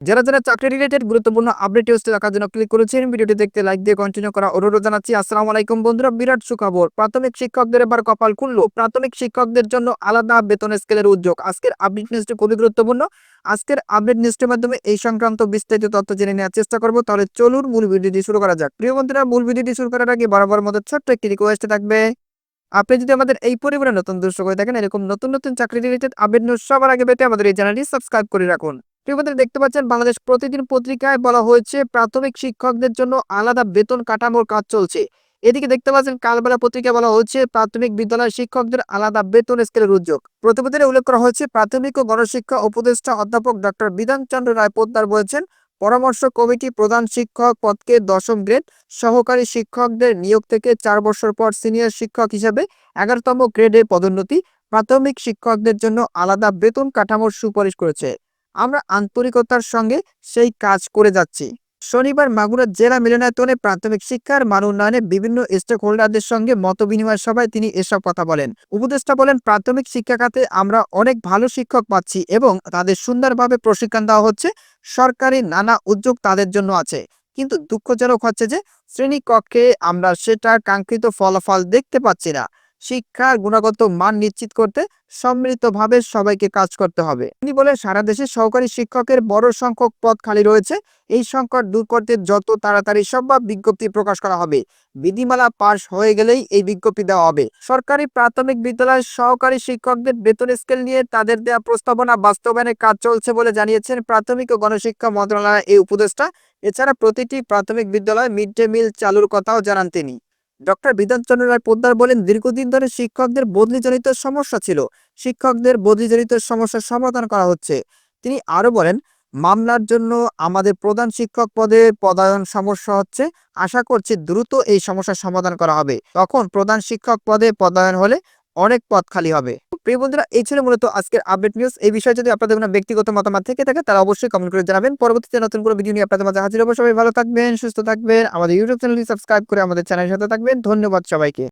যারা যারা চাকরি রিলেটেড গুরুত্বপূর্ণ আপডেট নিউজটি দেখার জন্য ক্লিক করেছেন, ভিডিওটি দেখতে লাইক দিয়ে কন্টিনিউ করা অনুরোধ জানাচ্ছি। আসসালামু আলাইকুম বন্ধুরা, বিরাট সুখবর। প্রাথমিক শিক্ষকদের এবার কপাল খুললো। প্রাথমিক শিক্ষকদের জন্য আলাদা বেতন স্কেলের উদ্যোগ। আজকের আপডেট নিউজটি খুবই গুরুত্বপূর্ণ। আজকের আপডেট নিউজটির মাধ্যমে এই সংক্রান্ত বিস্তারিত তথ্য জেনে নেওয়ার চেষ্টা করব। তাহলে চলুন মূল ভিডিওটি শুরু করা যাক। প্রিয় বন্ধুরা, মূল ভিডিওটি শুরু করার আগে বরাবর মতো ছোট্ট একটি রিকোয়েস্ট থাকবে। আপনি যদি আমাদের এই পরিবারে নতুন দর্শক হয়ে থাকেন, এরকম নতুন নতুন চাকরি রিলেটেড আপডেট নিউজ সবার আগে পেতে আমাদের এই চ্যানেলটি সাবস্ক্রাইব করে রাখুন। দেখতে পাচ্ছেন, বাংলাদেশ প্রতিদিন পত্রিকায় বলা হয়েছে, প্রাথমিক শিক্ষকদের জন্য আলাদা বেতন কাঠামোর কাজ চলছে। এদিকে দেখতে পাচ্ছেন, কালবেলা পত্রিকায় বলা হচ্ছে প্রাথমিক বিদ্যালয়ের শিক্ষকদের আলাদা বেতন স্কেলের উদ্যোগ। প্রতিবেদনে উল্লেখ করা হয়েছে, প্রাথমিক ও গণশিক্ষা উপদেষ্টা অধ্যাপক ডক্টর বিধানচন্দ্র রায় পোদ্দার বলেছেন, পরামর্শ কমিটি প্রধান শিক্ষক পদকে দশম গ্রেড, সহকারী শিক্ষকদের নিয়োগ থেকে চার বছর পর সিনিয়র শিক্ষক হিসেবে এগারোতম গ্রেডে পদোন্নতি, প্রাথমিক শিক্ষকদের জন্য আলাদা বেতন কাঠামোর সুপারিশ করেছে। আমরা আন্তরিকতার সঙ্গে সেই কাজ করে যাচ্ছি। শনিবার মাগুরা জেলা মিলনায়তনে প্রাথমিক শিক্ষার মান উন্নয়নে বিভিন্ন স্টেক হোল্ডারদের সঙ্গে মত বিনিময় সভায় তিনি এসব কথা বলেন। উপদেষ্টা বলেন, প্রাথমিক শিক্ষা খাতে আমরা অনেক ভালো শিক্ষক পাচ্ছি এবং তাদের সুন্দরভাবে প্রশিক্ষণ দেওয়া হচ্ছে। সরকারি নানা উদ্যোগ তাদের জন্য আছে। কিন্তু দুঃখজনক হচ্ছে যে শ্রেণি কক্ষে আমরা সেটার কাঙ্ক্ষিত ফলাফল দেখতে পাচ্ছি না। শিক্ষার গুণগত মান নিশ্চিত করতে সম্মিলিতভাবে সবাইকে কাজ করতে হবে। তিনি বলে সারা দেশে সহকারী শিক্ষকের বড় সংখ্যক পদ খালি রয়েছে। এই সংকট দূর করতে যত তাড়াতাড়ি সম্ভব বিজ্ঞপ্তি প্রকাশ করা হবে। বিধিমালা পাশ হয়ে গেলেই এই বিজ্ঞপ্তি দেওয়া হবে। সরকারি প্রাথমিক বিদ্যালয়ের সহকারী শিক্ষকদের বেতন স্কেল নিয়ে তাদের দেওয়া প্রস্তাবনা বাস্তবায়নের কাজ চলছে বলে জানিয়েছেন প্রাথমিক ও গণশিক্ষা মন্ত্রণালয়ের এই উপদেষ্টা। এছাড়া প্রতিটি প্রাথমিক বিদ্যালয়ে মিড ডে মিল চালুর কথাও জানান তিনি। ডক্টর বিধানচন্দ্র রায় পোদ্দার বলেন, দীর্ঘদিন ধরে শিক্ষকদের বদলিজনিত সমস্যা ছিল। শিক্ষকদের বদলিজনিত সমস্যার সমাধান করা হচ্ছে। তিনি আরও বলেন, মামলার জন্য আমাদের প্রধান শিক্ষক পদে পদায়ন সমস্যা হচ্ছে। আশা করছি দ্রুত এই সমস্যার সমাধান করা হবে। তখন প্রধান শিক্ষক পদে পদায়ন হলে অনেক পদ খালি হবে। প্রিয় বন্ধুরা, এই ছিল মূলত আজকের আপডেট নিউজ এই বিষয়ে যদি আপনাদের কোনো ব্যক্তিগত মতামত থেকে থাকে তারা অবশ্যই কমেন্ট করে জানাবেন। পরবর্তীতে নতুন কোনো ভিডিও নিয়ে আপনাদের মাঝে হাজির হব, সবাই ভালো থাকবেন, সুস্থ থাকবেন। আমাদের ইউটিউব চ্যানেলটি সাবস্ক্রাইব করে আমাদের চ্যানেলের সাথে থাকবেন। ধন্যবাদ সবাইকে।